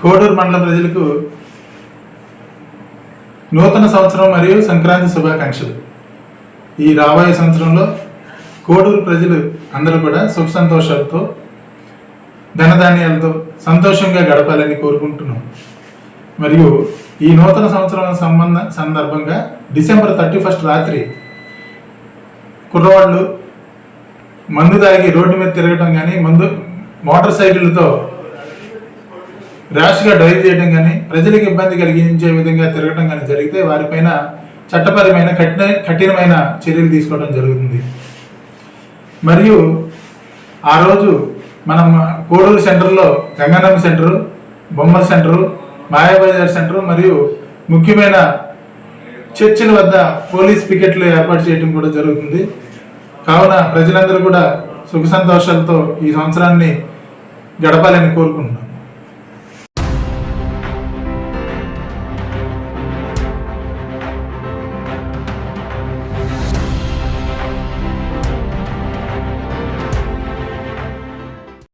కోడూరు మండల ప్రజలకు నూతన సంవత్సరం మరియు సంక్రాంతి శుభాకాంక్షలు. ఈ రాబోయే సంవత్సరంలో కోడూరు ప్రజలు అందరూ కూడా సుఖ సంతోషాలతో ధనధాన్యాలతో సంతోషంగా గడపాలని కోరుకుంటున్నాం. మరియు ఈ నూతన సంవత్సరం సంబంధ సందర్భంగా డిసెంబర్ థర్టీ ఫస్ట్ రాత్రి కుర్రవాళ్ళు మందు తాగి రోడ్డు మీద తిరగటం కానీ మందు మోటార్ సైకిళ్ళతో ర్యాష్గా డ్రైవ్ చేయడం కానీ ప్రజలకు ఇబ్బంది కలిగించే విధంగా తిరగటం కానీ జరిగితే వారిపైన చట్టపరమైన కఠిన కఠినమైన చర్యలు తీసుకోవడం జరుగుతుంది. మరియు ఆ రోజు మనం కోడూరు సెంటర్లో గంగానమ్మ సెంటరు బొమ్మల సెంటరు మాయాబజార్ సెంటరు మరియు ముఖ్యమైన చర్చిల వద్ద పోలీస్ పికెట్లు ఏర్పాటు చేయడం కూడా జరుగుతుంది. కావున ప్రజలందరూ కూడా సుఖ సంతోషాలతో ఈ సంవత్సరాన్ని గడపాలని కోరుకుంటున్నాం.